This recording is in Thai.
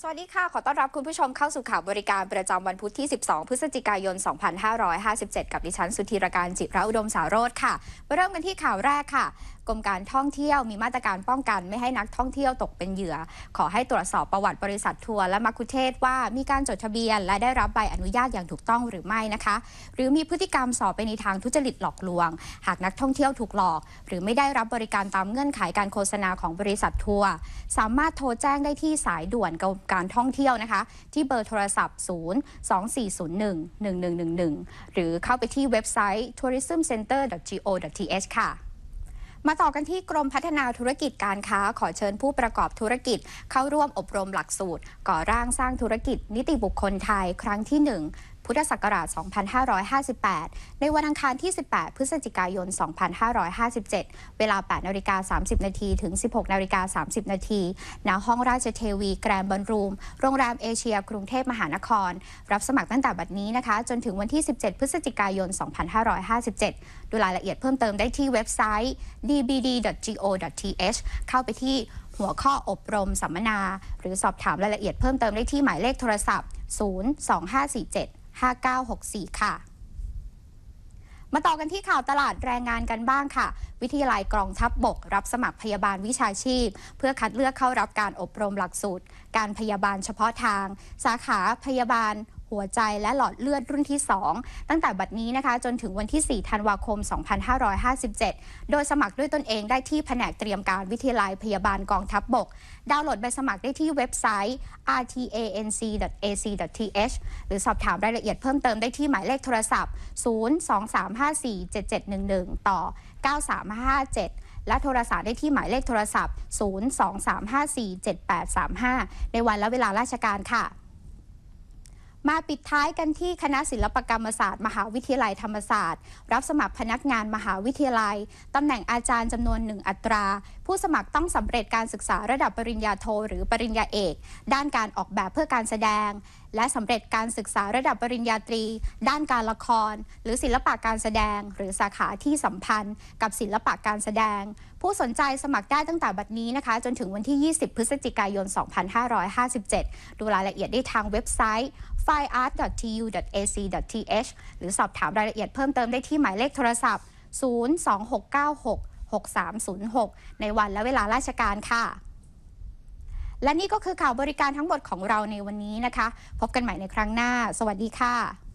สวัสดีค่ะ ขอต้อนรับคุณผู้ชมเข้าสู่ข่าวบริการประจำวันพุธที่ 12 พฤศจิกายน 2557 กับดิฉัน สุธีรการจิระอุดมสารโรธค่ะ มาเริ่มกันที่ข่าวแรกค่ะ กรมการท่องเที่ยวมีมาตรการป้องกันไม่ให้นักท่องเที่ยวตกเป็นเหยื่อ ขอให้ตรวจสอบประวัติบริษัททัวร์และมักคุเทศว่ามีการจดทะเบียน และได้รับใบอนุญาตอย่างถูกต้องหรือไม่นะคะ หรือมีพฤติกรรมสอบไปในทางทุจริตหลอกลวง หากนักท่องเที่ยวถูกหลอก หรือไม่ได้รับบริการตามเงื่อนไขการโฆษณาของบริษัททัวร์สามารถโทรแจ้งได้ที่สายด่วนกรมการท่องเที่ยวนะคะ ที่เบอร์โทรศัพท์ 0 2401 1111 หรือเข้าไปที่เว็บไซต์ tourismcenter.go.th ค่ะมาต่อกันที่กรมพัฒนาธุรกิจการค้าขอเชิญผู้ประกอบธุรกิจ เข้าร่วมอบรมหลักสูตร ก่อร่างสร้างธุรกิจ นิติบุคคลไทยครั้งที่ 1 พุทธศักราช 2558 ในวันอังคารที่ 18 พฤศจิกายน 2557 เวลา 8นาฬิกา30 นาทีถึง 16นาฬิกา30 นาทีณห้องราชเทวีแกรนด์บอลรูม โรงแรมเอเชีย กรุงเทพมหานคร รับสมัครตั้งแต่บัดนี้นะคะ จนถึงวันที่ 17 พฤศจิกายน 2557 ดูรายละเอียดเพิ่มเติมได้ที่เว็บไซต์ dbd.go.th เข้าไปที่หัวข้ออบรมสัมมนา หรือสอบถามรายละเอียดเพิ่มเติมได้ที่หมายเลขโทรศัพท์ 02547 5964 ค่ะ มาต่อกันที่ข่าวตลาดแรงงานกันบ้างค่ะ วิทยาลัยกองทัพบบก รับสมัครพยาบาลวิชาชีพ เพื่อคัดเลือกเข้ารับการอบรมหลักสูตร การพยาบาลเฉพาะทาง สาขาพยาบาล หัวใจและหลอดเลือดรุ่นที่ 2 ตั้งแต่บัดนี้นะคะ จนถึงวันที่ 4 ธันวาคม 2557 โดยสมัครด้วยตนเองได้ที่แผนกเตรียมการวิทยาลัยพยาบาลกองทัพบบก ดาวน์โหลดใบสมัครได้ที่เว็บไซต์ rtanc.ac.th หรือสอบถามรายละเอียดเพิ่มเติมได้ที่หมายเลขโทรศัพท์ 023547711 ต่อ 9357และโทรศัพท์ได้ที่หมายเลขโทรศัพท์ 023547835 ในวันและเวลาราชการค่ะ มาปิดท้ายกันที่คณะศิลปกรรมศาสตร์ มหาวิทยาลัยธรรมศาสตร์ รับสมัครพนักงานมหาวิทยาลัยตำแหน่งอาจารย์จำนวนหนึ่งอัตรา ผู้สมัครต้องสำเร็จการศึกษาระดับปริญญาโท หรือปริญญาเอก ด้านการออกแบบเพื่อการแสดงและสำเร็จการศึกษาระดับปริญญาตรี ด้านการละคร หรือศิลปะการแสดง หรือสาขาที่สัมพันธ์ กับศิลปะการแสดง ผู้สนใจสมัครได้ตั้งแต่บัดนี้นะคะ จนถึงวันที่ 20 พฤศจิกายน 2557 ดูรายละเอียดได้ทางเว็บไซต์ fireart.tu.ac.th หรือสอบถามรายละเอียดเพิ่มเติมได้ที่หมายเลขโทรศัพท์ 02696 6306 ในวันและเวลาราชการค่ะ และนี่ก็คือข่าวบริการทั้งหมดของเราในวันนี้นะคะ พบกันใหม่ในครั้งหน้า สวัสดีค่ะ